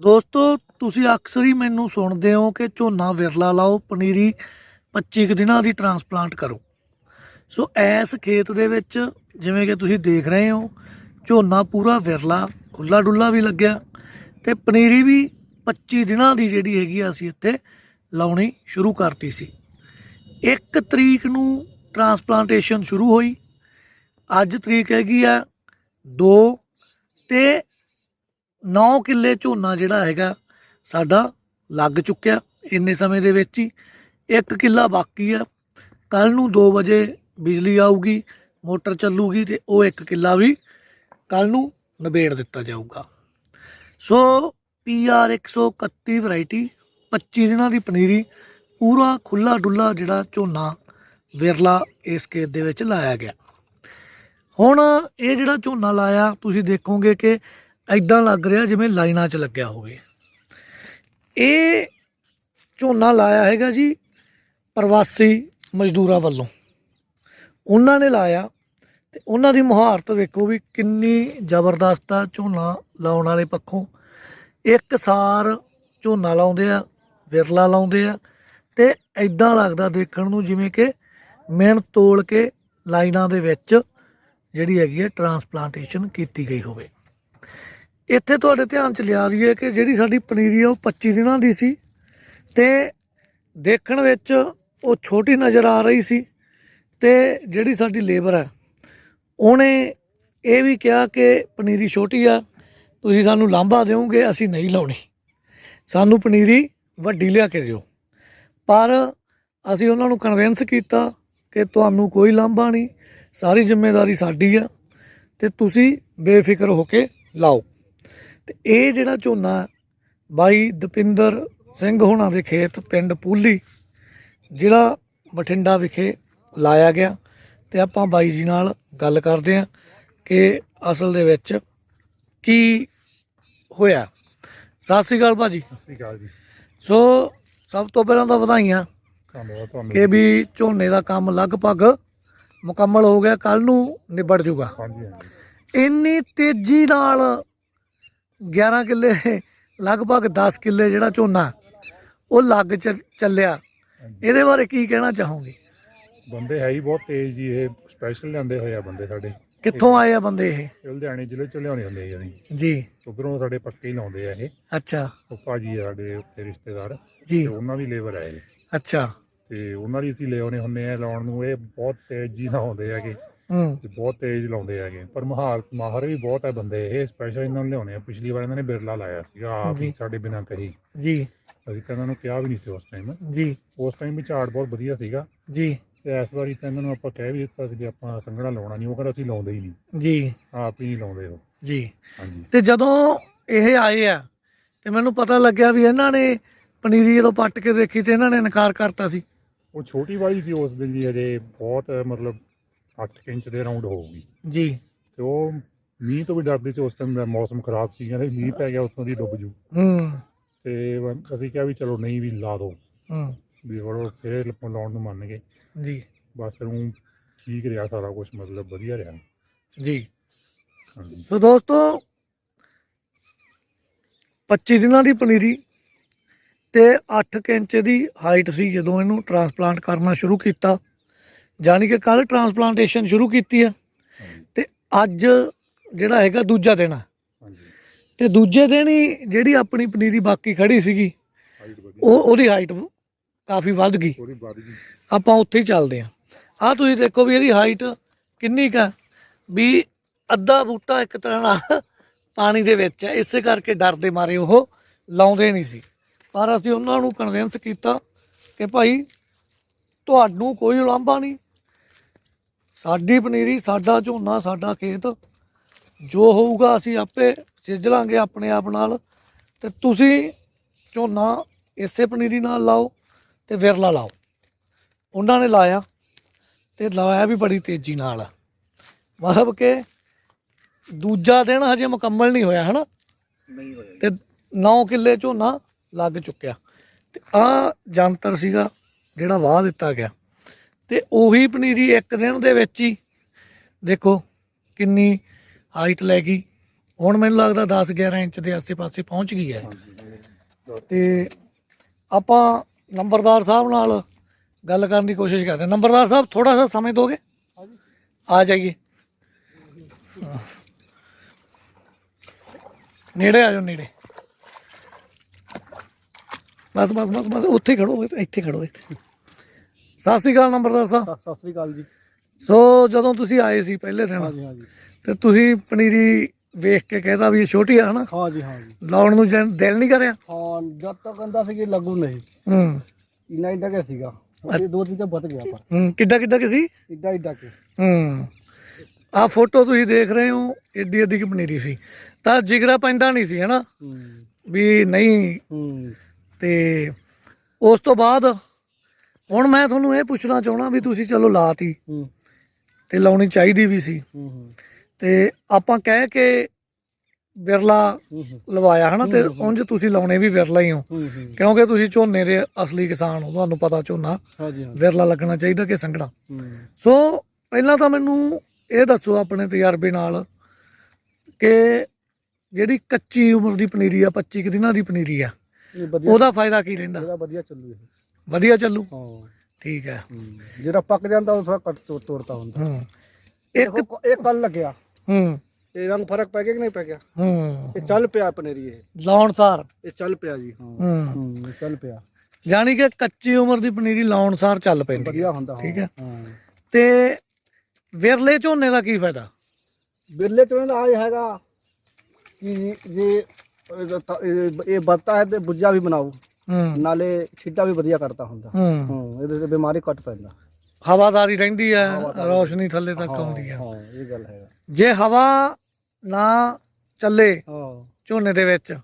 ਦੋਸਤੋ, ਤੁਸੀਂ ਅਕਸਰ ਹੀ ਮੈਨੂੰ ਸੁਣਦੇ ਹੋ ਕਿ ਝੋਨਾ ਵਿਰਲਾ ਲਾਓ, ਪਨੀਰੀ 25 ਕੁ ਦਿਨਾਂ ਦੀ ਟਰਾਂਸਪਲਾਂਟ ਕਰੋ। ਸੋ ਐਸ ਖੇਤ ਦੇ ਵਿੱਚ ਜਿਵੇਂ ਕਿ ਤੁਸੀਂ ਦੇਖ ਰਹੇ ਹੋ, ਝੋਨਾ ਪੂਰਾ ਵਿਰਲਾ ਖੁੱਲਾ ਡੁੱਲਾ ਵੀ ਲੱਗਿਆ ਤੇ ਪਨੀਰੀ ਵੀ 25 ਦਿਨਾਂ ਦੀ ਜਿਹੜੀ ਹੈਗੀ ਆ ਅਸੀਂ ਇੱਥੇ ਲਾਉਣੀ ਸ਼ੁਰੂ ਕਰਤੀ ਸੀ। 1 ਤਰੀਕ ਨੂੰ ਟਰਾਂਸਪਲਾਂਟੇਸ਼ਨ ਸ਼ੁਰੂ ਹੋਈ, ਅੱਜ ਤਰੀਕ ਹੈਗੀ ਆ 2 ਤੇ 9 ਕਿੱਲੇ ਝੋਨਾ ਜਿਹੜਾ ਹੈਗਾ ਸਾਡਾ ਲੱਗ ਚੁੱਕਿਆ ਇੰਨੇ ਸਮੇਂ ਦੇ ਵਿੱਚ ਹੀ। ਇੱਕ ਕਿੱਲਾ ਬਾਕੀ ਆ। ਕੱਲ ਨੂੰ 2 ਵਜੇ ਬਿਜਲੀ ਆਊਗੀ, ਮੋਟਰ ਚੱਲੂਗੀ ਤੇ ਉਹ ਇੱਕ ਕਿੱਲਾ ਵੀ ਕੱਲ ਨੂੰ ਨਿਬੇੜ ਦਿੱਤਾ ਜਾਊਗਾ। ਸੋ ਪੀਆਰ 131 ਵੈਰਾਈਟੀ 25 ਦਿਨਾਂ ਦੀ ਪਨੀਰੀ, ਪੂਰਾ ਖੁੱਲਾ ਡੁੱਲਾ ਜਿਹੜਾ ਝੋਨਾ ਵਿਰਲਾ ਇਸ ਖੇਤ ਦੇ ਵਿੱਚ ਲਾਇਆ ਗਿਆ। ਹੁਣ ਇਹ ਜਿਹੜਾ ਝੋਨਾ ਲਾਇਆ, ਤੁਸੀਂ ਦੇਖੋਗੇ ਕਿ ਐਦਾਂ ਲੱਗ ਰਿਹਾ ਜਿਵੇਂ ਲਾਈਨਾਂ 'ਚ ਲੱਗਿਆ ਹੋਵੇ। ਇਹ ਝੋਨਾ ਲਾਇਆ ਹੈਗਾ ਜੀ ਪ੍ਰਵਾਸੀ ਮਜ਼ਦੂਰਾਂ ਵੱਲੋਂ। ਉਹਨਾਂ ਨੇ ਲਾਇਆ ਤੇ ਉਹਨਾਂ ਦੀ ਮੁਹਾਰਤ ਵੇਖੋ ਵੀ ਕਿੰਨੀ ਜ਼ਬਰਦਸਤ ਆ ਝੋਨਾ ਲਾਉਣ ਵਾਲੇ ਪੱਖੋਂ। ਇੱਕ ਸਾਰ ਝੋਨਾ ਲਾਉਂਦੇ ਆ, ਵਿਰਲਾ ਲਾਉਂਦੇ ਆ ਤੇ ਐਦਾਂ ਲੱਗਦਾ ਦੇਖਣ ਨੂੰ ਜਿਵੇਂ ਕਿ ਮਿਹਨਤ ਤੋਲ ਕੇ ਲਾਈਨਾਂ ਦੇ ਵਿੱਚ ਜਿਹੜੀ ਹੈਗੀ ਹੈ ਟਰਾਂਸਪਲਾਂਟੇਸ਼ਨ ਕੀਤੀ ਗਈ ਹੋਵੇ। ਇੱਥੇ ਤੁਹਾਡੇ ਧਿਆਨ ਚ ਲਿਆ ਰਹੀ ਹੈ ਕਿ ਜਿਹੜੀ ਸਾਡੀ ਪਨੀਰੀ ਆ ਉਹ 25 ਦਿਨਾਂ ਦੀ ਸੀ ਤੇ ਦੇਖਣ ਵਿੱਚ ਉਹ ਛੋਟੀ ਨਜ਼ਰ ਆ ਰਹੀ ਸੀ ਤੇ ਜਿਹੜੀ ਸਾਡੀ ਲੇਬਰ ਹੈ ਉਹਨੇ ਇਹ ਵੀ ਕਿਹਾ ਕਿ ਪਨੀਰੀ ਛੋਟੀ ਆ, ਤੁਸੀਂ ਸਾਨੂੰ ਲਾਂਭਾ ਦਿਓਗੇ, ਅਸੀਂ ਨਹੀਂ ਲਾਉਣੀ। ਸਾਨੂੰ ਪਨੀਰੀ ਵੱਡੀ ਲਿਆ ਕੇ ਦਿਓ। ਪਰ ਅਸੀਂ ਉਹਨਾਂ ਨੂੰ ਕਨਵਿੰਸ ਕੀਤਾ ਕਿ ਤੁਹਾਨੂੰ ਕੋਈ ਲਾਂਭਾ ਨਹੀਂ, ਸਾਰੀ ਜ਼ਿੰਮੇਵਾਰੀ ਸਾਡੀ ਆ ਤੇ ਤੁਸੀਂ ਬੇਫਿਕਰ ਹੋ ਕੇ ਲਾਓ। ਤੇ ਇਹ ਜਿਹੜਾ ਝੋਨਾ ਬਾਈ ਦਪਿੰਦਰ ਸਿੰਘ ਹੋਣਾ ਦੇ ਖੇਤ ਪਿੰਡ ਪੂਲੀ ਜ਼ਿਲ੍ਹਾ ਬਠਿੰਡਾ ਵਿਖੇ ਲਾਇਆ ਗਿਆ ਤੇ ਆਪਾਂ ਬਾਈ ਜੀ ਨਾਲ ਗੱਲ ਕਰਦੇ ਹਾਂ ਕਿ ਅਸਲ ਦੇ ਵਿੱਚ ਕੀ ਹੋਇਆ। ਸਤਿ ਸ੍ਰੀ ਅਕਾਲ ਭਾਜੀ। ਸਤਿ ਸ਼੍ਰੀ ਅਕਾਲ ਜੀ। ਸੋ ਸਭ ਤੋਂ ਪਹਿਲਾਂ ਤਾਂ ਵਧਾਈਆਂ ਧੰਨਵਾਦ ਤੁਹਾਨੂੰ। ਕਿ ਵੀ ਝੋਨੇ ਦਾ ਕੰਮ ਲਗਭਗ ਮੁਕੰਮਲ ਹੋ ਗਿਆ ਕੱਲ ਨੂੰ ਨਿਬੜ ਜਾਊਗਾ। ਹਾਂਜੀ ਹਾਂਜੀ। ਇੰਨੀ ਤੇਜ਼ੀ ਨਾਲ 11 ਕਿੱਲੇ ਲਗਭਗ 10 ਕਿੱਲੇ ਜਿਹੜਾ ਝੋਨਾ ਉਹ ਲੱਗ ਚੱਲਿਆ। ਇਹਦੇ ਬਾਰੇ ਕੀ ਕਹਿਣਾ ਚਾਹੋਗੇ? ਬੰਦੇ ਹੈ ਹੀ ਬਹੁਤ ਤੇਜ਼ ਜੀ ਇਹ ਸਪੈਸ਼ਲ ਲਿਆਂਦੇ ਹੋਏ ਆ ਬੰਦੇ ਸਾਡੇ। ਕਿੱਥੋਂ ਆਏ ਆ ਬੰਦੇ ਇਹ? ਲੁਧਿਆਣੇ ਜ਼ਿਲ੍ਹੇ ਚੋਂ ਲਿਆਉਣੇ ਹੁੰਦੇ ਆ ਜੀ। ਉਧਰੋਂ ਸਾਡੇ ਪੱਕੇ ਹੀ ਲਾਉਂਦੇ ਆ ਇਹ। ਅੱਛਾ। ਉਹ ਭਾਜੀ ਆ ਸਾਡੇ ਉੱਤੇ ਰਿਸ਼ਤੇਦਾਰ। ਜੀ। ਉਹਨਾਂ ਦੀ ਲੇਬਰ ਹੈ ਇਹ। ਅੱਛਾ। ਤੇ ਉਹਨਾਂ ਦੀ ਅਸੀਂ ਲਿਆਉਣੇ ਹੁੰਦੇ ਆ ਲਾਉਣ ਨੂੰ ਇਹ ਬਹੁਤ ਤੇਜ਼ ਜੀ ਨਾਲ ਆਉਂਦੇ ਹੈਗੇ ਹੂੰ ਤੇ ਬਹੁਤ ਤੇਜ਼ ਲਾਉਂਦੇ ਹੈਗੇ। ਪਰ ਮਹਾਰ ਮਾਹਰ ਵੀ ਬਹੁਤ ਹੈ ਬੰਦੇ ਇਹ ਸਪੈਸ਼ਲ ਇਹਨਾਂ ਨੂੰ ਲਿਆਉਣੇ ਆ। ਪਿਛਲੀ ਵਾਰ ਇਹਨਾਂ ਨੇ ਬਿਰਲਾ ਲਾਇਆ ਸੀਗਾ ਆਪ ਹੀ। ਸਾਡੇ ਬਿਨਾਂ ਕਹੀ। ਜੀ। ਅਸੀਂ ਤਾਂ ਇਹਨਾਂ ਨੂੰ ਕਿਹਾ ਵੀ ਨਹੀਂ ਸੀ ਉਸ ਟਾਈਮ ਜੀ। ਉਸ ਟਾਈਮ ਵੀ ਝਾੜ ਬਹੁਤ ਵਧੀਆ ਸੀਗਾ। ਜੀ। ਤੇ ਇਸ ਵਾਰੀ ਤਾਂ ਇਹਨਾਂ ਨੂੰ ਆਪਾਂ ਕਹਿ ਵੀ ਦਿੱਤਾ ਸੀ ਵੀ ਆਪਾਂ ਸੰਘਣਾ ਲਾਉਣਾ ਨਹੀਂ ਉਹ ਕਹਿੰਦਾ ਅਸੀਂ ਲਾਉਂਦੇ ਹੀ ਨਹੀਂ। ਜੀ। ਆਪ ਹੀ ਨਹੀਂ ਲਾਉਂਦੇ ਉਹ। ਜੀ। ਹਾਂਜੀ। ਤੇ ਜਦੋਂ ਇਹ ਆਏ ਆ ਤੇ ਮੈਨੂੰ ਪਤਾ ਲੱਗਿਆ ਵੀ ਇਹਨਾਂ ਨੇ ਪਨੀਰੀ ਜਦੋਂ ਪੱਟ ਕੇ ਦੇਖੀ ਤੇ ਇਹਨਾਂ ਨੇ ਇਨਕਾਰ ਕਰਤਾ ਸੀ। ਉਹ ਛੋਟੀ ਵਾਲੀ ਸੀ ਉਸ ਦਿਨ ਦੀ ਹਜੇ ਬਹੁਤ ਮਤਲਬ 8 ਇੰਚ ਦੇ ਰਾਉਂਡ ਹੋਊਗੀ। ਜੀ। ਤੇ ਉਹ ਮੀਂਹ ਤੋਂ ਵੀ ਡਰਦੇ ਸੀ ਉਸ ਟਾਈਮ ਮੌਸਮ ਖਰਾਬ ਸੀ ਕਹਿੰਦੇ ਮੀਂਹ ਪੈ ਗਿਆ ਉੱਥੋਂ ਦੀ ਡੁੱਬ ਜੂ। ਹੂੰ। ਤੇ ਅਸੀਂ ਕਿਹਾ ਵੀ ਚਲੋ ਨਹੀਂ ਵੀ ਲਾ ਦੋ। ਹੂੰ। ਵੀ ਵੜੋ ਫਿਰ ਲਾਉਣ ਨੂੰ ਮੰਨ ਗਏ। ਜੀ। ਬਸ ਫਿਰ ਉਹ ਠੀਕ ਰਿਹਾ ਸਾਰਾ ਕੁਝ ਮਤਲਬ ਵਧੀਆ ਰਿਹਾ। ਜੀ। ਸੋ ਦੋਸਤੋ 25 ਦਿਨਾਂ ਦੀ ਪਨੀਰੀ ਤੇ 8 ਇੰਚ ਦੀ ਹਾਈਟ ਸੀ ਜਦੋਂ ਇਹਨੂੰ ਟਰਾਂਸਪਲਾਂਟ ਕਰਨਾ ਸ਼ੁਰੂ ਕੀਤਾ। ਯਾਨੀ ਕਿ ਕੱਲ ਟਰਾਂਸਪਲਾਂਟੇਸ਼ਨ ਸ਼ੁਰੂ ਕੀਤੀ ਆ ਤੇ ਅੱਜ ਜਿਹੜਾ ਹੈਗਾ ਦੂਜਾ ਦਿਨ ਆ। ਤੇ ਦੂਜੇ ਦਿਨ ਹੀ ਜਿਹੜੀ ਆਪਣੀ ਪਨੀਰੀ ਬਾਕੀ ਖੜੀ ਸੀਗੀ ਉਹ ਉਹਦੀ ਹਾਈਟ ਕਾਫੀ ਵੱਧ ਗਈ। ਆਪਾਂ ਉੱਥੇ ਹੀ ਚੱਲਦੇ ਹਾਂ। ਆਹ ਤੁਸੀਂ ਦੇਖੋ ਵੀ ਇਹਦੀ ਹਾਈਟ ਕਿੰਨੀ ਕਾ ਵੀ ਅੱਧਾ ਬੂਟਾ ਇੱਕ ਤਰ੍ਹਾਂ ਨਾਲ ਪਾਣੀ ਦੇ ਵਿੱਚ ਹੈ ਇਸੇ ਕਰਕੇ ਡਰਦੇ ਮਾਰੇ ਉਹ ਲਾਉਂਦੇ ਨਹੀਂ ਸੀ। ਪਰ ਅਸੀਂ ਉਹਨਾਂ ਨੂੰ ਕਨਵਿੰਸ ਕੀਤਾ ਕਿ ਭਾਈ ਤੁਹਾਨੂੰ ਕੋਈ ਉਲਾਂਭਾ ਨਹੀਂ। ਸਾਡੀ ਪਨੀਰੀ ਸਾਡਾ ਝੋਨਾ ਸਾਡਾ ਖੇਤ। ਜੋ ਹੋਊਗਾ ਅਸੀਂ ਆਪੇ ਸਿੱਝ ਲਾਂਗੇ ਆਪਣੇ ਆਪ ਨਾਲ। ਤੇ ਤੁਸੀਂ ਝੋਨਾ ਇਸੇ ਪਨੀਰੀ ਨਾਲ ਲਾਓ ਤੇ ਵਿਰਲਾ ਲਾਓ। ਉਹਨਾਂ ਨੇ ਲਾਇਆ ਤੇ ਲਾਇਆ ਵੀ ਬੜੀ ਤੇਜ਼ੀ ਨਾਲ। ਮਤਲਬ ਕਿ ਦੂਜਾ ਦਿਨ ਹਜੇ ਮੁਕੰਮਲ ਨਹੀਂ ਹੋਇਆ ਹਨਾ? ਨਹੀਂ ਹੋਇਆ ਤੇ 9 ਕਿੱਲੇ ਝੋਨਾ ਲੱਗ ਚੁੱਕਿਆ। ਤੇ ਆ ਜੰਤਰ ਸੀਗਾ ਜਿਹੜਾ ਵਾਹ ਦਿੱਤਾ ਗਿਆ। ਤੇ ਉਹੀ ਪਨੀਰੀ ਇੱਕ ਦਿਨ ਦੇ ਵਿੱਚ ਹੀ, ਦੇਖੋ ਕਿੰਨੀ ਹਾਈਟ ਲੈ ਗਈ। ਹੁਣ ਮੈਨੂੰ ਲੱਗਦਾ 10 11 ਇੰਚ ਦੇ ਆਸੇ-ਪਾਸੇ ਪਹੁੰਚ ਗਈ ਹੈ। ਤੇ ਆਪਾਂ ਨੰਬਰਦਾਰ ਸਾਹਿਬ ਨਾਲ ਗੱਲ ਕਰਨ ਦੀ ਕੋਸ਼ਿਸ਼ ਕਰਦੇ ਨੰਬਰਦਾਰ ਸਾਹਿਬ ਥੋੜਾ ਸਾ ਸਮੇਂ ਦੋਗੇ ਆ ਜਾਈਏ। ਨੇੜੇ ਆ ਜਾਓ, ਨੇੜੇ। ਬਸ ਬਸ ਬਸ ਬਸ, ਉੱਥੇ ਖੜੋ, ਇੱਥੇ ਖੜੋ, ਇੱਥੇ। ਸਤਿ ਸ਼੍ਰੀ ਅਕਾਲ ਨੰਬਰਦਾਰ ਸਾਹਿਬ। ਸਤਿ ਸ੍ਰੀ ਅਕਾਲ ਜੀ। ਸੋ ਜਦੋਂ ਤੁਸੀਂ ਆਏ ਸੀ ਪਹਿਲੇ ਦਿਨ ਹਾਂਜੀ ਹਾਂਜੀ। ਤੇ ਤੁਸੀਂ ਪਨੀਰੀ ਵੇਖ ਕੇ ਕਹਿਦਾ ਵੀ ਇਹ ਛੋਟੀ ਆ ਹਨਾ? ਹਾਂ ਜੀ ਹਾਂ ਜੀ। ਲਾਉਣ ਨੂੰ ਜਨ- ਦਿਲ ਨਹੀਂ ਕਰਿਆ? ਹਾਂ ਜਦ ਤੱਕ ਕਹਿੰਦਾ ਸੀ ਕਿ ਲੱਗੂ ਨਹੀਂ। ਹੂੰ। ਇੰਨਾ ਇੱਡਾ ਕੇ ਸੀਗਾ? ਇਹ ਦੋ ਚੀਜ਼ਾਂ ਵੱਧ ਗਿਆ ਪਰ ਹੂੰ ਕਿੱਡਾ ਕਿੱਡਾ ਕਿ ਸੀ? ਇੱਡਾ ਇੱਡਾ ਕੇ। ਹੂੰ। ਆ ਫੋਟੋ ਤੁਸੀਂ ਦੇਖ ਰਹੇ ਹੋ ਏਡੀ ਏਡੀ ਕਿ ਪਨੀਰੀ ਸੀ। ਤਾਂ ਜਿਗਰਾ ਪੈਂਦਾ ਨਹੀਂ ਸੀ ਹਨਾ? ਹੂੰ। ਵੀ ਨਹੀਂ। ਹੂੰ। ਤੇ ਉਸ ਤੋਂ ਬਾਅਦ ਹੁਣ ਮੈਂ ਤੁਹਾਨੂੰ ਇਹ ਪੁੱਛਣਾ ਚਾਹਣਾ ਵੀ ਤੁਸੀਂ ਚਲੋ ਲਾਤੀ ਹੂੰ। ਤੇ ਲਾਉਣੀ ਚਾਹੀਦੀ ਵੀ ਸੀ। ਹੂੰ ਹੂੰ। ਤੇ ਆਪਾਂ ਕਹਿ ਕੇ ਵਿਰਲਾ ਲਵਾਇਆ ਹਨਾ ਤੇ। ਉਂਝ ਤੁਸੀਂ ਲਾਉਣੇ ਵੀ ਵਿਰਲਾ ਹੀ ਹੋ। ਹੂੰ ਹੂੰ। ਕਿਉਂਕਿ ਤੁਸੀਂ ਝੋਨੇ ਦੇ ਅਸਲੀ ਕਿਸਾਨ ਹੋ ਤੁਹਾਨੂੰ ਪਤਾ ਝੋਨਾ ਵਿਰਲਾ ਲੱਗਣਾ ਚਾਹੀਦਾ ਕਿ ਸੰਘਣਾ। ਹੂੰ। ਸੋ ਪਹਿਲਾਂ ਤਾਂ ਮੈਨੂੰ ਇਹ ਦੱਸੋ ਆਪਣੇ ਤਜਰਬੇ ਨਾਲ ਕਿ ਜਿਹੜੀ ਕੱਚੀ ਉਮਰ ਦੀ ਪਨੀਰੀ ਆ 25 ਕੁ ਦਿਨਾਂ ਦੀ ਪਨੀਰੀ ਆ ਇਹ ਵਧੀਆ ਉਹਦਾ ਫਾਇਦਾ ਕੀ ਰਹਿੰਦਾ? ਇਹਦਾ ਵਧੀਆ ਚੱਲੂ ਇਹ। ਵਧੀਆ ਚੱਲੂ। ਹਾਂ। ਠੀਕ ਹੈ। ਜਿਹੜਾ ਪੱਕ ਜਾਂਦਾ ਉਹ ਥੋੜਾ ਕੱਟ ਤੋੜ ਤੋੜਤਾ ਹੁੰਦਾ। ਹੂੰ। ਇੱਕ ਦੇਖੋ ਇਹ ਕੱਲ ਲੱਗਿਆ। ਹੂੰ। ਇਹ ਰੰਗ ਫ਼ਰਕ ਪੈ ਗਿਆ ਕਿ ਨਹੀਂ ਪੈ ਗਿਆ? ਹੂੰ। ਇਹ ਚੱਲ ਪਿਆ ਪਨੇਰੀ ਇਹ। ਲਾਉਣ ਸਾਰ। ਇਹ ਚੱਲ ਪਿਆ ਜੀ ਹਾਂ। ਹੂੰ। ਇਹ ਚੱਲ ਪਿਆ। ਜਾਣੀ ਕਿ ਕੱਚੀ ਉਮਰ ਦੀ ਪਨੀਰੀ ਲਾਉਣ ਸਾਰ ਚੱਲ ਪੈਂਦੀ ਵਧੀਆ ਹੈ ਹੁੰਦਾ ਹਾਂ। ਠੀਕ ਹੈ। ਹਾਂ। ਤੇ ਵਿਰਲੇ ਝੋਨੇ ਦਾ ਕੀ ਫਾਇਦਾ? ਬਿਰਲੇ ਤੋਂ ਨਾ ਆਏ ਹੈਗਾ ਕਿ ਜੇ ਇਹ ਇਹ ਬੱਤਾ ਹੈ ਤੇ ਬੁੱਜਾ ਵੀ ਬਣਾਓ। ਨਾਲੇ ਛਿੱਟਾ ਵੀ ਵਧੀਆ ਕਰਦਾ ਹੁੰਦਾ। ਹੂੰ। ਹਾਂ ਇਹਦੇ ਤੇ ਬਿਮਾਰੀ ਘੱਟ ਪੈਂਦਾ। ਹਵਾਦਾਰੀ ਰਹਿੰਦੀ ਹੈ। ਰੋਸ਼ਨੀ ਥੱਲੇ ਤੱਕ ਹਾਂ, ਆਉਂਦੀ ਹੈ। ਹਾਂ ਇਹ ਗੱਲ ਹੈ। ਜੇ ਹਵਾ ਨਾ ਚੱਲੇ ਹਾਂ। ਝੋਨੇ ਦੇ ਵਿੱਚ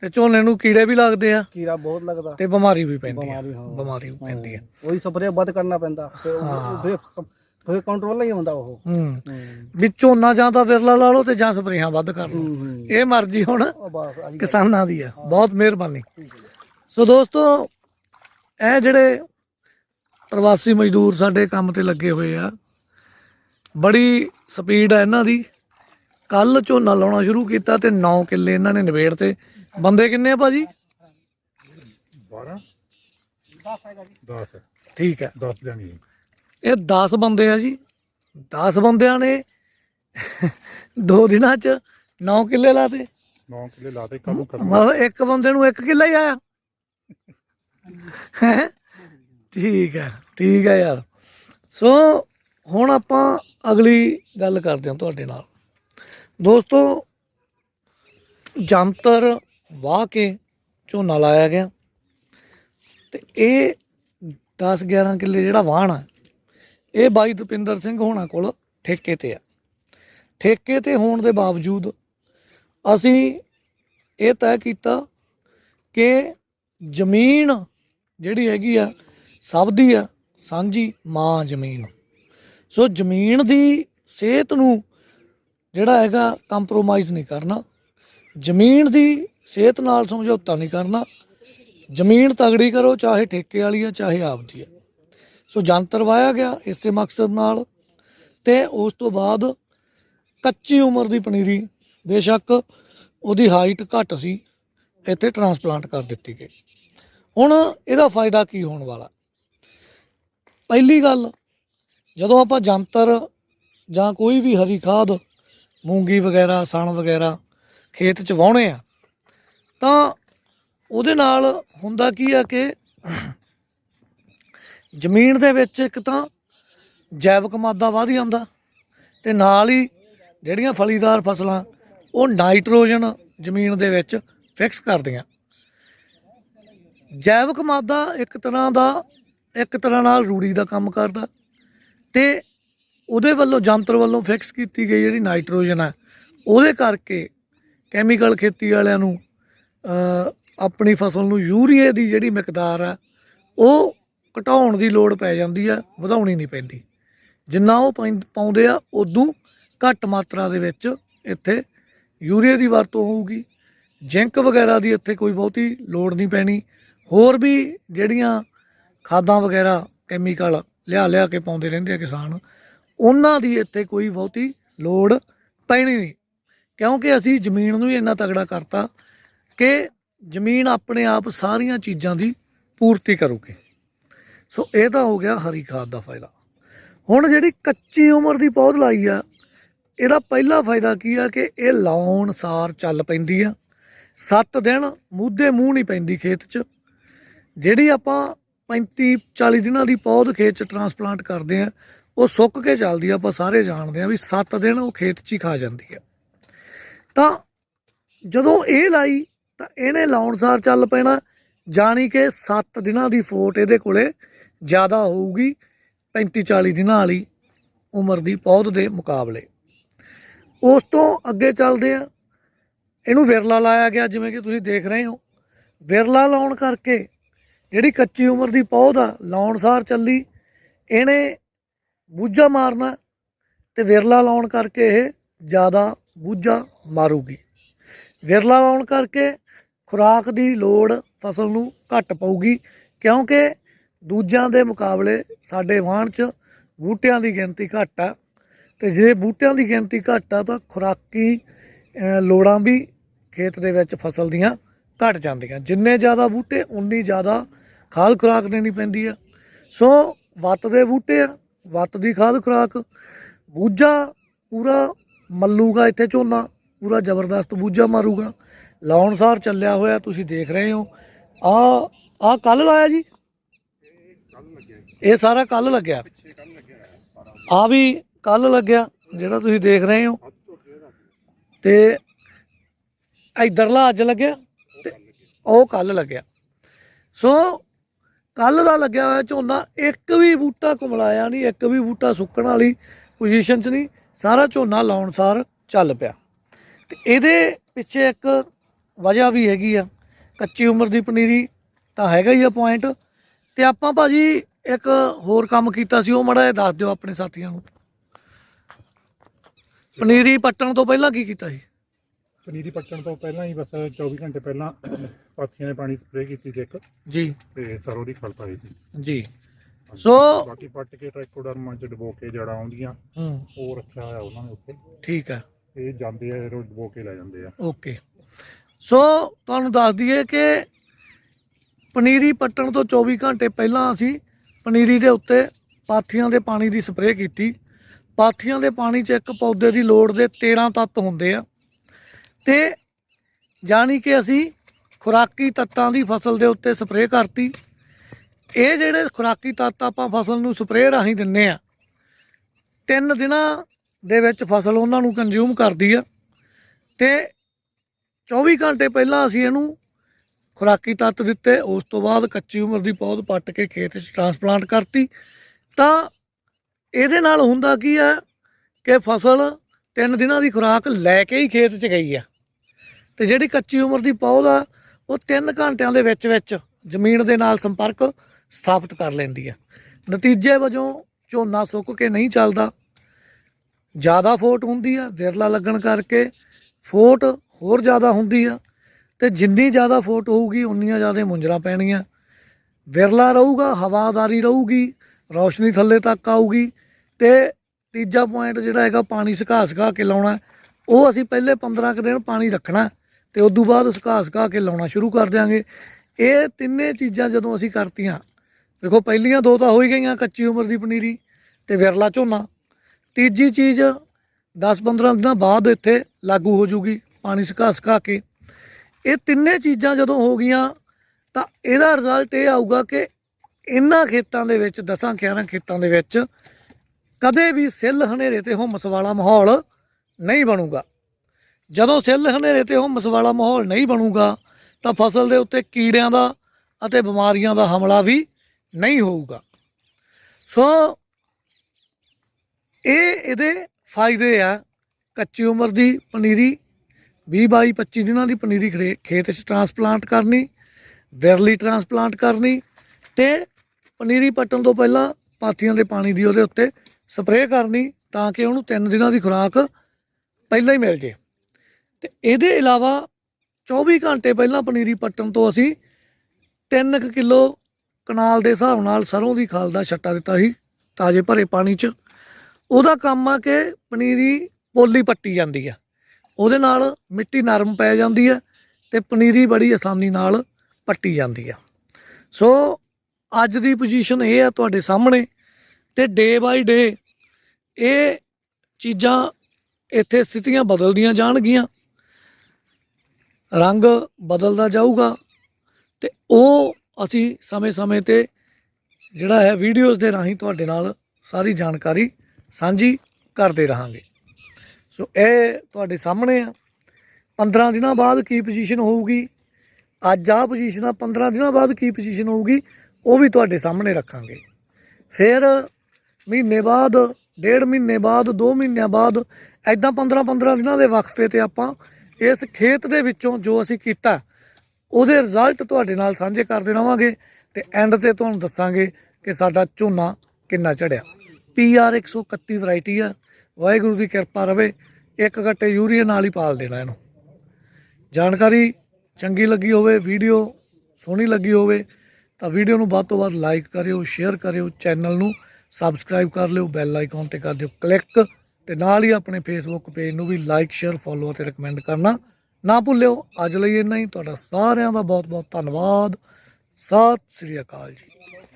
ਤੇ ਝੋਨੇ ਨੂੰ ਕੀੜੇ ਵੀ ਲੱਗਦੇ ਆ। ਕੀੜਾ ਬਹੁਤ ਲੱਗਦਾ। ਤੇ ਬਿਮਾਰੀ ਵੀ ਪੈਂਦੀ ਆ। ਬਿਮਾਰੀ ਹਾਂ। ਬਿਮਾਰੀ ਵੀ ਪੈਂਦੀ ਹਾਂ, ਉਹੀ ਸਪਰੇ ਵੱਧ ਕਰਨਾ ਪੈਂਦਾ। ਤੇ ਉਹ- ਹਾਂ। ਫਿਰ ਫਿਰ ਕੰਟਰੋਲ ਨਹੀਂ ਹੁੰਦਾ ਉਹ। ਹੂੰ। ਹੂੰ। ਵੀ ਝੋਨਾ ਜਾਂ ਤਾਂ ਵਿਰਲਾ ਲਾ ਲਓ ਤੇ ਜਾਂ ਸਪਰੇਹਾਂ ਵੱਧ ਕਰ ਲਓ। ਹੂੰ, ਹੂੰ। ਇਹ ਮਰਜ਼ੀ ਹੁਣ ਉਹ ਬਸ ਆਹੀ ਗੱਲ। ਕਿਸਾਨਾਂ ਦੀ ਆ। ਬਹੁਤ ਮਿਹਰਬਾਨੀ। ਸੋ ਦੋਸਤੋ ਇਹ ਜਿਹੜੇ ਪ੍ਰਵਾਸੀ ਮਜ਼ਦੂਰ ਸਾਡੇ ਕੰਮ ਤੇ ਲੱਗੇ ਹੋਏ ਆ ਬੜੀ ਸਪੀਡ ਆ ਇਹਨਾਂ ਦੀ। ਕੱਲ ਝੋਨਾ ਲਾਉਣਾ ਸ਼ੁਰੂ ਕੀਤਾ ਤੇ 9 ਕਿੱਲੇ ਇਹਨਾਂ ਨੇ ਨਿਬੇੜ ਤੇ ਬੰਦੇ ਕਿੰਨੇ ਆ ਭਾਜੀ? 12 10 ਠੀਕ ਹੈ। 10 ਜਾਨੀ ਇਹ 10 ਬੰਦੇ ਆ ਜੀ। 10 ਬੰਦਿਆਂ ਨੇ ਦੋ ਦਿਨਾਂ ਚ 9 ਕਿੱਲੇ ਲਾਤੇ। 9 ਕਿਲੇ ਲਾਤੇ ਕਾਬੂ ਕਰ ਮਤਲਬ ਇੱਕ ਬੰਦੇ ਨੂੰ ਇੱਕ ਕਿੱਲਾ ਹੀ ਆਇਆ। ਹੈਂ? ਠੀਕ ਹੈ ਠੀਕ ਹੈ ਯਾਰ। ਸੋ, ਹੁਣ ਆਪਾਂ ਅਗਲੀ ਗੱਲ ਕਰਦੇ ਹਾਂ ਤੁਹਾਡੇ ਨਾਲ। ਦੋਸਤੋ, ਜੰਤਰ ਵਾਹ ਕੇ ਝੋਨਾ ਲਾਇਆ ਗਿਆ। ਤੇ ਇਹ 10 11 ਕਿੱਲੇ ਜਿਹੜਾ ਵਾਹਣ ਆ, ਇਹ ਬਾਈ ਦੁਪਿੰਦਰ ਸਿੰਘ ਹੋਣਾ ਕੋਲ ਠੇਕੇ ਤੇ ਆ। ਠੇਕੇ ਤੇ ਹੋਣ ਦੇ ਬਾਵਜੂਦ ਅਸੀਂ ਇਹ ਤੈਅ ਕੀਤਾ ਕਿ ਜ਼ਮੀਨ ਜਿਹੜੀ ਹੈਗੀ ਆ, ਸਭ ਦੀ ਆ, ਸਾਂਝੀ ਮਾਂ ਜ਼ਮੀਨ। ਸੋ ਜ਼ਮੀਨ ਦੀ ਸਿਹਤ ਨੂੰ ਜਿਹੜਾ ਹੈਗਾ ਕੰਪਰੋਮਾਈਜ਼ ਨਹੀਂ ਕਰਨਾ। ਜ਼ਮੀਨ ਦੀ ਸਿਹਤ ਨਾਲ ਸਮਝੌਤਾ ਨਹੀਂ ਕਰਨਾ। ਜ਼ਮੀਨ ਤਗੜੀ ਕਰੋ, ਚਾਹੇ ਠੇਕੇ ਵਾਲੀ ਆ, ਚਾਹੇ ਆਪਦੀ ਆ। ਸੋ ਜੰਤਰ ਵਾਇਆ ਗਿਆ ਇਸੇ ਮਕਸਦ ਨਾਲ ਤੇ ਉਸ ਤੋਂ ਬਾਅਦ ਕੱਚੀ ਉਮਰ ਦੀ ਪਨੀਰੀ ਬੇਸ਼ੱਕ ਉਹਦੀ ਹਾਈਟ ਘੱਟ ਸੀ। ਇੱਥੇ ਟਰਾਂਸਪਲਾਂਟ ਕਰ ਦਿੱਤੀ ਗਈ। ਹੁਣ ਇਹਦਾ ਫਾਇਦਾ ਕੀ ਹੋਣ ਵਾਲਾ? ਪਹਿਲੀ ਗੱਲ, ਜਦੋਂ ਆਪਾਂ ਜੰਤਰ ਜਾਂ ਕੋਈ ਵੀ ਹਰੀ ਖਾਦ, ਮੂੰਗੀ ਵਗੈਰਾ, ਸਣ ਵਗੈਰਾ ਖੇਤ ਚ ਵਾਹੁਣੇ ਆ, ਤਾਂ ਉਹਦੇ ਨਾਲ ਹੁੰਦਾ ਕੀ ਆ ਕਿ ਜ਼ਮੀਨ ਦੇ ਵਿੱਚ ਇੱਕ ਤਾਂ ਜੈਵਿਕ ਮਾਦਾ ਵਧ ਜਾਂਦਾ ਤੇ ਨਾਲ ਹੀ ਜਿਹੜੀਆਂ ਫਲੀਦਾਰ ਫਸਲਾਂ, ਉਹ ਨਾਈਟ੍ਰੋਜਨ ਜ਼ਮੀਨ ਦੇ ਵਿੱਚ ਫਿਕਸ ਕਰਦੀਆਂ। ਜੈਵਿਕ ਮਾਦਾ ਇੱਕ ਤਰ੍ਹਾਂ ਦਾ, ਇੱਕ ਤਰ੍ਹਾਂ ਨਾਲ ਰੂੜੀ ਦਾ ਕੰਮ ਕਰਦਾ। ਤੇ ਉਹਦੇ ਵੱਲੋਂ, ਜੰਤਰ ਵੱਲੋਂ ਫਿਕਸ ਕੀਤੀ ਗਈ ਜਿਹੜੀ ਨਾਈਟ੍ਰੋਜਨ ਹੈ, ਉਹਦੇ ਕਰਕੇ ਕੈਮੀਕਲ ਖੇਤੀ ਵਾਲਿਆਂ ਨੂੰ ਆਪਣੀ ਫਸਲ ਨੂੰ ਯੂਰੀਏ ਦੀ ਜਿਹੜੀ ਮਿਕਦਾਰ ਆ ਉਹ ਘਟਾਉਣ ਦੀ ਲੋੜ ਪੈ ਜਾਂਦੀ ਆ ਵਧਾਉਣੀ ਨਹੀਂ ਪੈਂਦੀ। ਜਿੰਨਾ ਉਹ ਪੈਂ- ਪਾਉਂਦੇ ਆ, ਉਦੋਂ ਘੱਟ ਮਾਤਰਾ ਦੇ ਵਿੱਚ ਇੱਥੇ ਯੂਰੀਏ ਦੀ ਵਰਤੋਂ ਹੋਊਗੀ। ਜ਼ਿੰਕ ਵਗੈਰਾ ਦੀ ਇੱਥੇ ਕੋਈ ਬਹੁਤੀ ਲੋੜ ਨਹੀਂ ਪੈਣੀ। ਹੋਰ ਵੀ ਜਿਹੜੀਆਂ ਖਾਦਾਂ ਵਗੈਰਾ ਕੈਮੀਕਲ ਲਿਆ ਲਿਆ ਕੇ ਪਾਉਂਦੇ ਰਹਿੰਦੇ ਆ ਕਿਸਾਨ, ਉਹਨਾਂ ਦੀ ਇੱਥੇ ਕੋਈ ਬਹੁਤੀ ਲੋੜ ਪੈਣੀ ਨਹੀਂ। ਕਿਉਂਕਿ ਅਸੀਂ ਜ਼ਮੀਨ ਨੂੰ ਹੀ ਇੰਨਾ ਤਗੜਾ ਕਰਤਾ ਕਿ ਜ਼ਮੀਨ ਆਪਣੇ ਆਪ ਸਾਰੀਆਂ ਚੀਜ਼ਾਂ ਦੀ ਪੂਰਤੀ ਕਰੂਗੀ। ਸੋ ਇਹ ਤਾਂ ਹੋ ਗਿਆ ਹਰੀ ਖਾਦ ਦਾ ਫਾਇਦਾ। ਹੁਣ ਜਿਹੜੀ ਕੱਚੀ ਉਮਰ ਦੀ ਪੌਦ ਲਾਈ ਆ, ਇਹਦਾ ਪਹਿਲਾ ਫਾਇਦਾ ਕੀ ਆ ਕਿ ਇਹ ਲਾਉਣ ਸਾਰ ਚੱਲ ਪੈਂਦੀ ਆ। 7 ਦਿਨ ਮੂਧੇ ਮੂੰਹ ਨਹੀਂ ਪੈਂਦੀ ਖੇਤ 'ਚ। ਜਿਹੜੀ ਆਪਾਂ 35 40 ਦਿਨਾਂ ਦੀ ਪੌਦ ਖੇਤ 'ਚ ਟਰਾਂਸਪਲਾਂਟ ਕਰਦੇ ਆ ਉਹ ਸੁੱਕ ਕੇ ਚੱਲਦੀ ਆ, ਆਪਾਂ ਸਾਰੇ ਜਾਣਦੇ ਆ ਵੀ 7 ਦਿਨ ਉਹ ਖੇਤ 'ਚ ਹੀ ਖਾ ਜਾਂਦੀ ਆ। ਤਾਂ ਜਦੋਂ ਇਹ ਲਾਈ, ਤਾਂ ਇਹਨੇ ਲਾਉਣ ਸਾਰ ਚੱਲ ਪੈਣਾ, ਜਾਣੀ ਕਿ 7 ਦਿਨਾਂ ਦੀ ਫੋਟ ਇਹਦੇ ਕੋਲੇ ਜ਼ਿਆਦਾ ਹੋਊਗੀ 35 40 ਦਿਨਾਂ ਵਾਲੀ ਉਮਰ ਦੀ ਪੌਦ ਦੇ ਮੁਕਾਬਲੇ। ਉਸ ਤੋਂ ਅੱਗੇ ਚੱਲਦੇ ਆ ਇਹਨੂੰ ਵਿਰਲਾ ਲਾਇਆ ਗਿਆ, ਜਿਵੇਂ ਕਿ ਤੁਸੀਂ ਦੇਖ ਰਹੇ ਹੋ। ਵਿਰਲਾ ਲਾਉਣ ਕਰਕੇ ਜਿਹੜੀ ਕੱਚੀ ਉਮਰ ਦੀ ਪੌਦ ਆ, ਲਾਉਣ ਸਾਰ ਚੱਲੀ, ਇਹਨੇ ਬੂਝਾ ਮਾਰਨਾ ਤੇ ਵਿਰਲਾ ਲਾਉਣ ਕਰਕੇ ਇਹ ਜ਼ਿਆਦਾ ਬੂਝਾ ਮਾਰੂਗੀ। ਵਿਰਲਾ ਲਾਉਣ ਕਰਕੇ ਖੁਰਾਕ ਦੀ ਲੋੜ ਫਸਲ ਨੂੰ ਘੱਟ ਪਊਗੀ, ਕਿਉਂਕਿ ਦੂਜਿਆਂ ਦੇ ਮੁਕਾਬਲੇ ਸਾਡੇ ਵਾਹਣ 'ਚ ਬੂਟਿਆਂ ਦੀ ਗਿਣਤੀ ਘੱਟ ਆ। ਤੇ ਜੇ ਬੂਟਿਆਂ ਦੀ ਗਿਣਤੀ ਘੱਟ ਆ, ਤਾਂ ਖੁਰਾਕੀ ਲੋੜਾਂ ਵੀ ਖੇਤ ਦੇ ਵਿੱਚ ਫਸਲ ਦੀਆਂ ਘਟ ਜਾਂਦੀਆਂ। ਜਿੰਨੇ ਜ਼ਿਆਦਾ ਬੂਟੇ, ਉਨੀ ਜ਼ਿਆਦਾ ਖਾਦ ਖੁਰਾਕ ਦੇਣੀ ਪੈਂਦੀ ਆ। ਸੋ ਵੱਤ ਦੇ ਬੂਟੇ ਆ, ਵੱਤ ਦੀ ਖਾਦ ਖੁਰਾਕ। ਬੂਝਾ ਪੂਰਾ ਮੱਲੂਗਾ ਇੱਥੇ ਝੋਨਾ, ਪੂਰਾ ਜ਼ਬਰਦਸਤ ਬੂਝਾ ਮਾਰੂਗਾ। ਲਾਉਣ ਸਾਰ ਚੱਲਿਆ ਹੋਇਆ, ਤੁਸੀਂ ਦੇਖ ਰਹੇ ਹੋ। ਆ ਆ ਕੱਲ ਲਾਇਆ ਜੀ? ਇਹ ਸਾਰਾ ਕੱਲ ਲੱਗਿਆ। ਆ ਵੀ ਕੱਲ ਲੱਗਿਆ, ਜਿਹੜਾ ਤੁਸੀਂ ਦੇਖ ਰਹੇ ਹੋ। ਤੇ ਇਧਰਲਾ ਅੱਜ ਲੱਗਿਆ ਤੇ ਉਹ ਕੱਲ ਲੱਗਿਆ। ਸੋ ਕੱਲ ਦਾ ਲੱਗਿਆ ਹੋਇਆ ਝੋਨਾ, ਇੱਕ ਵੀ ਬੂਟਾ ਕੁਮਲਾਇਆ ਨਹੀਂ, ਇੱਕ ਵੀ ਬੂਟਾ ਸੁੱਕਣ ਵਾਲੀ ਪੋਜੀਸ਼ਨ 'ਚ ਨਹੀਂ, ਸਾਰਾ ਝੋਨਾ ਲਾਉਣ ਸਾਰ ਚੱਲ ਪਿਆ। ਤੇ ਇਹਦੇ ਪਿੱਛੇ ਇੱਕ ਵਜ੍ਹਾ ਵੀ ਹੈਗੀ ਆ, ਕੱਚੀ ਉਮਰ ਦੀ ਪਨੀਰੀ ਤਾਂ ਹੈਗਾ ਹੀ ਆ ਪੁਆਇੰਟ ਤੇ ਆਪਾਂ ਭਾਜੀ ਇੱਕ ਹੋਰ ਕੰਮ ਕੀਤਾ ਸੀ, ਉਹ ਮੜਾ ਜਿਹਾ ਦੱਸ ਦਿਓ ਆਪਣੇ ਸਾਥੀਆਂ ਨੂੰ। ਪਨੀਰੀ ਪੱਟਣ ਤੋਂ ਪਹਿਲਾਂ ਕੀ ਕੀਤਾ ਸੀ? ਪਨੀਰੀ ਪੱਕਣ ਤੋਂ ਪਹਿਲਾਂ ਹੀ ਬਸ 24 ਘੰਟੇ ਪਹਿਲਾਂ ਪਾਥੀਆਂ ਦੇ ਪਾਣੀ ਸਪਰੇਅ ਕੀਤੀ ਸੀ ਇੱਕ। ਜੀ। ਤੇ ਸਰੋਂ ਦੀ ਖਲ ਪਾਈ ਸੀ। ਜੀ। ਸੋ- ਬਾਕੀ ਪੱਟ ਕੇ ਟ੍ਰਾਈਕੋਡਰਮਾ ਚ ਡਬੋ ਕੇ ਜੜਾਂ ਆਉਂਦੀਆਂ। ਹੂੰ। ਉਹ ਰੱਖਿਆ ਹੋਇਆ ਉਹਨਾਂ ਨੇ ਉੱਥੇ। ਠੀਕ ਹੈ ਇਹ ਜਾਂਦੇ ਆ ਰੋਜ਼ ਡਬੋ ਕੇ ਲੈ ਜਾਂਦੇ ਆ। ਓਕੇ। ਸੋ ਤੁਹਾਨੂੰ ਦੱਸ ਦਈਏ ਕਿ ਪਨੀਰੀ ਪੱਟਣ ਤੋਂ 24 ਘੰਟੇ ਪਹਿਲਾਂ ਅਸੀਂ ਪਨੀਰੀ ਦੇ ਉੱਤੇ ਪਾਥੀਆਂ ਦੇ ਪਾਣੀ ਦੀ ਸਪਰੇਅ ਕੀਤੀ। ਪਾਥੀਆਂ ਦੇ ਪਾਣੀ 'ਚ ਇੱਕ ਪੌਦੇ ਦੀ ਲੋੜ ਦੇ 13 ਤੱਤ ਹੁੰਦੇ ਆ। ਤੇ ਜਾਣੀ ਕਿ ਅਸੀਂ ਖੁਰਾਕੀ ਤੱਤਾਂ ਦੀ ਫਸਲ ਦੇ ਉੱਤੇ ਸਪਰੇਅ ਕਰਤੀ। ਇਹ ਜਿਹੜੇ ਖੁਰਾਕੀ ਤੱਤ ਆਪਾਂ ਫਸਲ ਨੂੰ ਸਪਰੇਅ ਰਾਹੀਂ ਦਿੰਨੇ ਆ, ਤਿੰਨ ਦਿਨਾਂ ਦੇ ਵਿੱਚ ਫਸਲ ਉਹਨਾਂ ਨੂੰ ਕੰਜ਼ਿਊਮ ਕਰਦੀ ਆ ਤੇ 24 ਘੰਟੇ ਪਹਿਲਾਂ ਅਸੀਂ ਇਹਨੂੰ ਖੁਰਾਕੀ ਤੱਤ ਦਿੱਤੇ, ਉਸ ਤੋਂ ਬਾਅਦ ਕੱਚੀ ਉਮਰ ਦੀ ਪੌਦ ਪੱਟ ਕੇ ਖੇਤ 'ਚ ਟਰਾਂਸਪਲਾਂਟ ਕਰਤੀ। ਤਾਂ ਇਹਦੇ ਨਾਲ ਹੁੰਦਾ ਕੀ ਆ ਕਿ ਫਸਲ ਤਿੰਨ ਦਿਨਾਂ ਦੀ ਖੁਰਾਕ ਲੈ ਕੇ ਹੀ ਖੇਤ 'ਚ ਗਈ ਆ। ਤੇ ਜਿਹੜੀ ਕੱਚੀ ਉਮਰ ਦੀ ਪੌਦ ਆ ਉਹ 3 ਘੰਟਿਆਂ ਦੇ ਵਿੱਚ ਵਿੱਚ ਜ਼ਮੀਨ ਦੇ ਨਾਲ ਸੰਪਰਕ ਸਥਾਪਿਤ ਕਰ ਲੈਂਦੀ ਆ। ਨਤੀਜੇ ਵਜੋਂ ਝੋਨਾ ਸੁੱਕ ਕੇ ਨਹੀਂ ਚੱਲਦਾ। ਜ਼ਿਆਦਾ ਫੋਟ ਹੁੰਦੀ ਆ, ਵਿਰਲਾ ਲੱਗਣ ਕਰਕੇ ਫੋਟ ਹੋਰ ਜ਼ਿਆਦਾ ਹੁੰਦੀ ਆ ਤੇ ਜਿੰਨੀ ਜ਼ਿਆਦਾ ਫੋਟ ਹੋਊਗੀ, ਉਨੀਆਂ ਜ਼ਿਆਦਾ ਮੁੰਜਰਾ ਪੈਣੀਆਂ। ਵਿਰਲਾ ਰਹੂਗਾ, ਹਵਾਦਾਰੀ ਰਹੂਗੀ, ਰੌਸ਼ਨੀ ਥੱਲੇ ਤੱਕ ਆਊਗੀ ਤੇ ਤੀਜਾ ਪੁਆਇੰਟ ਜਿਹੜਾ ਹੈਗਾ, ਪਾਣੀ ਸੁਕਾ ਸੁਕਾ ਕੇ ਲਾਉਣਾ। ਉਹ ਅਸੀਂ ਪਹਿਲੇ 15 ਕੁ ਦਿਨ ਪਾਣੀ ਰੱਖਣਾ। ਤੇ ਉਸ ਤੋਂ ਬਾਅਦ ਸੁਕਾ ਸੁਕਾ ਕੇ ਲਾਉਣਾ ਸ਼ੁਰੂ ਕਰ ਦਿਆਂਗੇ। ਇਹ ਤਿੰਨੇ ਚੀਜ਼ਾਂ ਜਦੋਂ ਅਸੀਂ ਕਰਤੀਆਂ, ਦੇਖੋ ਪਹਿਲੀਆਂ ਦੋ ਤਾਂ ਹੋ ਹੀ ਗਈਆਂ, ਕੱਚੀ ਉਮਰ ਦੀ ਪਨੀਰੀ ਤੇ ਵਿਰਲਾ ਝੋਨਾ। ਤੀਜੀ ਚੀਜ਼ 10-15 ਦਿਨਾਂ ਬਾਅਦ ਇੱਥੇ ਲਾਗੂ ਹੋ ਜੂਗੀ, ਪਾਣੀ ਸੁਕਾ ਸੁਕਾ ਕੇ। ਇਹ ਤਿੰਨੇ ਚੀਜ਼ਾਂ ਜਦੋਂ ਹੋ ਗਈਆਂ, ਤਾਂ ਇਹਦਾ ਰਿਜ਼ਲਟ ਇਹ ਆਊਗਾ ਕਿ ਇਹਨਾਂ ਖੇਤਾਂ ਦੇ ਵਿੱਚ 10-11 ਖੇਤਾਂ ਦੇ ਵਿੱਚ ਕਦੇ ਵੀ ਸਿੱਲ ਹਨੇਰੇ ਤੇ ਹੁੰਮਸ ਵਾਲਾ ਮਾਹੌਲ ਨਹੀਂ ਬਣੂਗਾ। ਜਦੋਂ ਸਿੱਲ ਹਨੇਰੇ ਤੇ ਹੁੰਮਸ ਵਾਲਾ ਮਾਹੌਲ ਨਹੀਂ ਬਣੂਗਾ, ਤਾਂ ਫਸਲ ਦੇ ਉੱਤੇ ਕੀੜਿਆਂ ਦਾ ਅਤੇ ਬਿਮਾਰੀਆਂ ਦਾ ਹਮਲਾ ਵੀ ਨਹੀਂ ਹੋਊਗਾ। ਸੋ ਇਹ ਇਹਦੇ ਫਾਇਦੇ ਆ। ਕੱਚੀ ਉਮਰ ਦੀ ਪਨੀਰੀ 20 ਬਾਈ 25 ਦਿਨਾਂ ਦੀ ਪਨੀਰੀ ਖਰੇ- ਖੇਤ 'ਚ ਟਰਾਂਸਪਲਾਂਟ ਕਰਨੀ, ਵਿਰਲੀ ਟਰਾਂਸਪਲਾਂਟ ਕਰਨੀ ਤੇ ਪਨੀਰੀ ਪੱਟਣ ਤੋਂ ਪਹਿਲਾਂ ਪਾਥੀਆਂ ਦੇ ਪਾਣੀ ਦੀ ਉਹਦੇ ਉੱਤੇ ਸਪਰੇਅ ਕਰਨੀ ਤਾਂ ਕਿ ਉਹਨੂੰ 3 ਦਿਨਾਂ ਦੀ ਖੁਰਾਕ ਪਹਿਲਾਂ ਹੀ ਮਿਲ ਜੇ। ਤੇ ਇਹਦੇ ਇਲਾਵਾ 24 ਘੰਟੇ ਪਹਿਲਾਂ ਪਨੀਰੀ ਪੱਟਣ ਤੋਂ ਅਸੀਂ 3 ਕਿਲੋ ਕਨਾਲ ਦੇ ਹਿਸਾਬ ਨਾਲ ਸਰੋਂ ਦੀ ਖਾਲ ਦਾ ਛੱਟਾ ਦਿੱਤਾ ਸੀ, ਤਾਜ਼ੇ ਭਰੇ ਪਾਣੀ 'ਚ। ਉਹਦਾ ਕੰਮ ਆ ਕਿ ਪਨੀਰੀ ਪੋਲੀ ਪੱਟੀ ਜਾਂਦੀ ਆ। ਉਹਦੇ ਨਾਲ ਮਿੱਟੀ ਨਰਮ ਪੈ ਜਾਂਦੀ ਹੈ ਤੇ ਪਨੀਰੀ ਬੜੀ ਆਸਾਨੀ ਨਾਲ ਪੱਟੀ ਜਾਂਦੀ ਆ। ਸੋ ਅੱਜ ਦੀ ਪੋਜੀਸ਼ਨ ਇਹ ਆ ਤੁਹਾਡੇ ਸਾਹਮਣੇ ਤੇ ਡੇ ਬਾਈ ਡੇ ਇਹ ਚੀਜ਼ਾਂ ਇੱਥੇ ਸਥਿਤੀਆਂ ਬਦਲਦੀਆਂ ਜਾਣਗੀਆਂ। ਰੰਗ ਬਦਲਦਾ ਜਾਊਗਾ ਤੇ ਉਹ ਅਸੀਂ ਸਮੇਂ-ਸਮੇਂ ਤੇ ਜਿਹੜਾ ਹੈ ਵੀਡੀਓਜ਼ ਦੇ ਰਾਹੀਂ ਤੁਹਾਡੇ ਨਾਲ ਸਾਰੀ ਜਾਣਕਾਰੀ ਸਾਂਝੀ ਕਰਦੇ ਰਹਾਂਗੇ। ਸੋ ਇਹ ਤੁਹਾਡੇ ਸਾਹਮਣੇ ਆ। 15 ਦਿਨਾਂ ਬਾਅਦ ਕੀ ਪੋਜੀਸ਼ਨ ਹੋਊਗੀ? ਅੱਜ ਆ ਪੋਜੀਸ਼ਨ ਆ 15 ਦਿਨਾਂ ਬਾਅਦ ਕੀ ਪੋਜੀਸ਼ਨ ਹੋਊਗੀ? ਉਹ ਵੀ ਤੁਹਾਡੇ ਸਾਹਮਣੇ ਰੱਖਾਂਗੇ। ਫਿਰ ਮਹੀਨੇ ਬਾਅਦ, ਡੇਢ ਮਹੀਨੇ ਬਾਅਦ 2 ਮਹੀਨਿਆਂ ਬਾਅਦ ਐਦਾਂ 15 15 ਦਿਨਾਂ ਦੇ ਵਕਫੇ ਤੇ ਆਪਾਂ ਇਸ ਖੇਤ ਦੇ ਵਿੱਚੋਂ ਜੋ ਅਸੀਂ ਕੀਤਾ, ਉਹਦੇ ਰਿਜ਼ਲਟ ਤੁਹਾਡੇ ਨਾਲ ਸਾਂਝੇ ਕਰਦੇ ਰਵਾਂਗੇ ਤੇ ਐਂਡ ਤੇ ਤੁਹਾਨੂੰ ਦੱਸਾਂਗੇ ਕਿ ਸਾਡਾ ਝੋਨਾ ਕਿੰਨਾ ਝੜਿਆ ਪੀਆਰ 131 ਵੈਰਾਈਟੀ ਆ, ਵਾਹਿਗੁਰੂ ਦੀ ਕਿਰਪਾ ਰਵੇ, ਇੱਕ ਘੱਟੇ ਯੂਰੀਆ ਨਾਲ ਹੀ ਪਾਲ ਦੇਣਾ ਇਹਨੂੰ। ਜਾਣਕਾਰੀ ਚੰਗੀ ਲੱਗੀ ਹੋਵੇ ਵੀਡੀਓ ਸੋਹਣੀ ਲੱਗੀ ਹੋਵੇ, ਤਾਂ ਵੀਡੀਓ ਨੂੰ ਵੱਧ ਤੋਂ ਵੱਧ ਲਾਈਕ ਕਰਿਓ ਸ਼ੇਅਰ ਕਰਿਓ ਚੈਨਲ ਨੂੰ ਸਬਸਕ੍ਰਾਈਬ ਕਰ ਲਿਓ ਬੈਲ ਆਈਕਨ ਤੇ ਕਰ ਦਿਓ ਕਲਿੱਕ ਤੇ ਨਾਲ ਹੀ ਆਪਣੇ ਫੇਸਬੁੱਕ ਪੇਜ ਨੂੰ ਵੀ ਲਾਈਕ ਸ਼ੇਅਰ ਫੋਲੋ ਅਤੇ ਰეკਮੈਂਡ ਕਰਨਾ ਨਾ ਭੁੱਲਿਓ। ਅੱਜ ਲਈ ਇੰਨਾ ਹੀ। ਤੁਹਾਡਾ ਸਾਰਿਆਂ ਦਾ ਬਹੁਤ ਬਹੁਤ ਧੰਨਵਾਦ। ਸਤਿ ਸ੍ਰੀ ਅਕਾਲ ਜੀ।